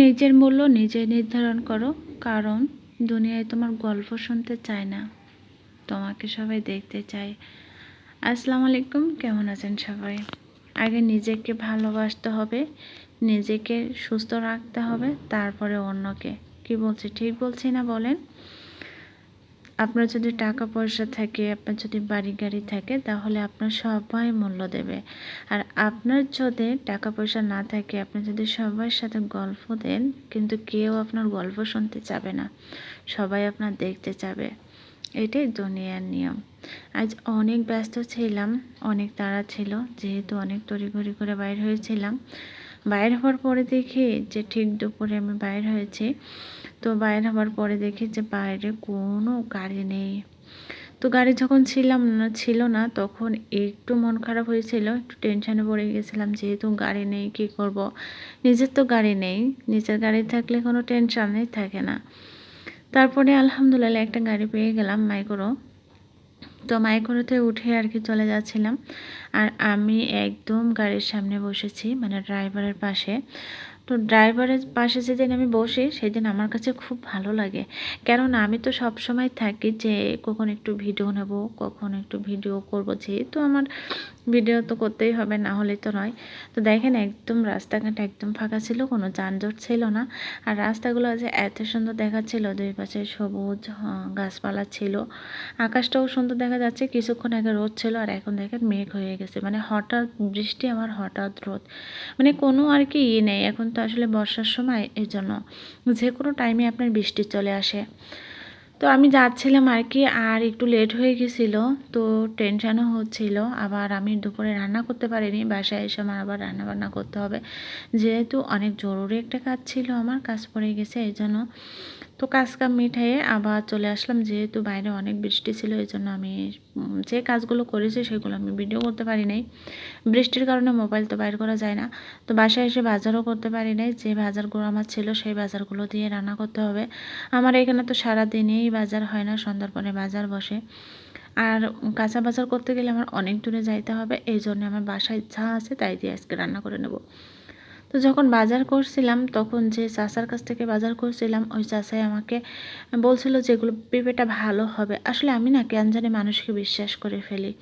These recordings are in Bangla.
নিজের মূল্য নিজে নির্ধারণ করো, কারণ দুনিয়ায় তোমার গল্প শুনতে চায় না। তোমাকে সবাই দেখতে চায়। আসসালামু আলাইকুম, কেমন আছেন সবাই? আগে নিজেকে ভালোবাসতে হবে, নিজেকে সুস্থ রাখতে হবে, তারপরে অন্যকে। কি বলছি, ঠিক বলছি না বলেন? আপনার যদি টাকা পয়সা থাকে, আপনার যদি বাড়ি গাড়ি থাকে, তাহলে আপনার সবাই মূল্য দেবে। আর আপনার যদি টাকা পয়সা না থাকে, আপনি যদি সবার সাথে গল্প দেন, কিন্তু কেউ আপনার গল্প শুনতে চাবে না। সবাই আপনার দেখতে চাবে। এটাই দুনিয়ার নিয়ম। আজ অনেক ব্যস্ত ছিলাম, অনেক তাড়া ছিল, যেহেতু অনেক তড়িঘড়ি করে বাইর হয়েছিলাম। বাইর হওয়ার পরে দেখি যে ঠিক দুপুরে আমি বাইর হয়েছি। তো বাইরে হওয়ার পরে দেখি যে বাইরে কোনো গাড়ি নেই। তো গাড়ি যখন ছিলাম না, ছিল না, তখন একটু মন খারাপ হয়েছিল, একটু টেনশানে পড়ে গেছিলাম যেহেতু গাড়ি নেই, কি করব। নিজের তো গাড়ি নেই, নিজের গাড়ি থাকলে কোনো টেনশানই থাকে না। তারপরে আলহামদুলিল্লাহ একটা গাড়ি পেয়ে গেলাম মাইক্রো। তো মাইক্রোতে উঠে আর কি চলে যাচ্ছিলাম। আর আমি একদম গাড়ির সামনে বসেছি মানে ড্রাইভারের পাশে। তো ড্রাইভারের পাশে যেদিন আমি বসি, সেদিন আমার কাছে খুব ভালো লাগে। কেননা আমি তো সব সময় থাকি যে, কখন একটু ভিডিও নেব, কখন একটু ভিডিও করব। যেহেতু আমার ভিডিও তো করতেই হবে, না হলে তো নয়। তো দেখেন একদম রাস্তাঘাট একদম ফাঁকা ছিল, কোনো যানজট ছিল না। আর রাস্তাগুলো যে এত সুন্দর দেখাচ্ছিল, দুই পাশে সবুজ গাছপালা ছিল। আকাশটাও সুন্দর দেখা যাচ্ছে কিছুক্ষণ আগে রোদ ছিল আর এখন দেখেন মেঘ হয়ে গেছে। মানে হঠাৎ বৃষ্টি, আমার হঠাৎ রোদ। মানে কোনো আর কি ইয়ে নেই। এখন তো আসলে বর্ষার সময় এই জন্য যে কোনো টাইমে আপনার বৃষ্টি চলে আসে। তো আমি যাচ্ছিলাম আর কি, আর একটু লেট হয়ে গেছিল, তো টেনশানও হচ্ছিল। আবার আমি দুপুরে রান্না করতে পারিনি, বাসায় এসে আমার আবার রান্না বান্না করতে হবে। যেহেতু অনেক জরুরি একটা কাজ ছিল আমার, কাজ পড়ে গেছে এই জন্য তো কাজ কাম মিঠাইয়ে আবার চলে আসলাম, যেহেতু বাইরে অনেক বৃষ্টি ছিল, এই জন্য আমি যে কাজগুলো করেছি সেগুলো আমি ভিডিও করতে পারি নাই। বৃষ্টির কারণে মোবাইল তো বাইর করা যায় না। তো বাসায় এসে বাজারও করতে পারি নাই। যে বাজারগুলো আমার ছিল, সেই বাজারগুলো দিয়ে রান্না করতে হবে। আমার এখানে তো সারাদিনেই বাজার হয় না সন্ধ্যার পরে বাজার বসে। আর কাঁচা বাজার করতে গেলে আমার অনেক দূরে যাইতে হবে, এই জন্য আমার বাসায় যা আছে তাই দিয়ে আজকে রান্না করে নেব। তো যখন বাজার করছিলাম, তখন যে চাষার কাছ থেকে বাজার করছিলাম, ওই চাষাই আমাকে বলছিল যে এগুলো পেঁপেটা ভালো হবে। আসলে আমি না কেন জানি মানুষকে বিশ্বাস করে ফেলি।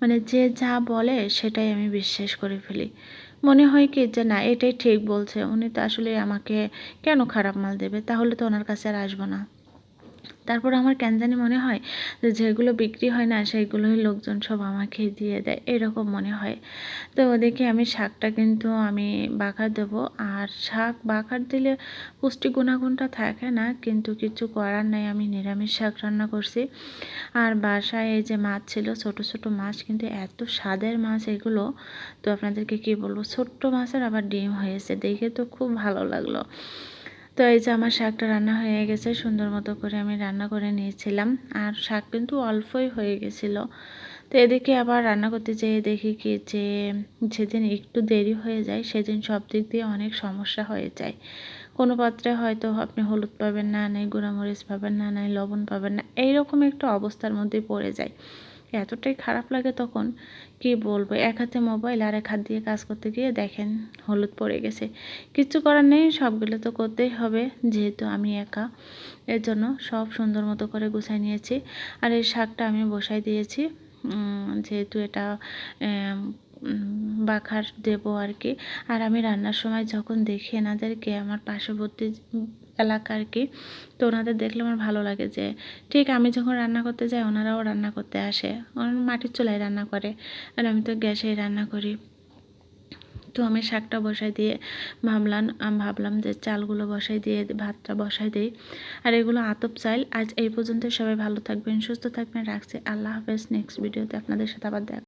মানে যে যা বলে সেটাই আমি বিশ্বাস করে ফেলি। মনে হয় কি যে না, এটাই ঠিক বলছে। উনি তো আসলে আমাকে কেন খারাপ মাল দেবে? তাহলে তো ওনার কাছে আর আসব না। তারপর আমার কেন জানি মনে হয় যে যেগুলো বিক্রি হয় না, সেইগুলোই লোকজন সব আমাকে দিয়ে দেয়, এরকম মনে হয়। তো দেখি আমি শাকটা কিন্তু আমি বাখার দেবো। আর শাক বাখার দিলে পুষ্টি গুণাগুণটা থাকে না, কিন্তু কিছু করার নাই, আমি নিরামিষ শাক রান্না করছি। আর বাসায় এই যে মাছ ছিল, ছোট ছোট মাছ, কিন্তু এত স্বাদের মাছ এগুলো। তো আপনাদেরকে কি বলব, ছোট্ট মাছের আবার ডিম হয়েছে, দেখে তো খুব ভালো লাগল। তো এই যে আমার শাকটা রান্না হয়ে গেছে, সুন্দর মতো করে আমি রান্না করে নিয়েছিলাম। আর শাক কিন্তু অল্পই হয়ে গেছিল। তো এদিকে আবার রান্না করতে যেয়ে দেখি কি যে, যেদিন একটু দেরি হয়ে যায়, সেদিন সব দিক দিয়ে অনেক সমস্যা হয়ে যায়। কোনো পাত্রে হয়তো আপনি হলুদ পাবেন না, নেই গুঁড়ামরিচ পাবেন না, নাই লবণ পাবেন না, এইরকম একটা অবস্থার মধ্যে পড়ে যায়। এতটাই খারাপ লাগে তখন কি বলব? এক হাতে মোবাইল আর এক হাত দিয়ে কাজ করতে গিয়ে দেখেন হলুদ পড়ে গেছে। কিছু করার নেই, সবগুলো তো করতেই হবে। যেহেতু আমি একা এর জন্য সব সুন্দর মতো করে গুছাই নিয়েছি। আর এই শাকটা আমি বসাই দিয়েছি। যেহেতু এটা বাখার দেব আর কি আর আমি রান্নার সময় যখন দেখি এনাদেরকে, আমার পার্শ্ববর্তী এলাকা আর কি, তো ওনাদের দেখলে আমার ভালো লাগে যে, ঠিক আমি যখন রান্না করতে যাই, ওনারাও রান্না করতে আসে। ওনারা মাটির চুলায় রান্না করে, আর আমি তো গ্যাসেই রান্না করি। তো আমি শাকটা বসাই দিয়ে ভাবলাম, আমি ভাবলাম যে চালগুলো বসাই দিয়ে, ভাতটা বসাই দিই। আর এগুলো আতপ চাইল আজ এই পর্যন্ত সবাই ভালো থাকবেন, সুস্থ থাকবেন, রাখছি। আল্লাহ হাফেজ নেক্সট ভিডিওতে আপনাদের সাথে আবার দেখ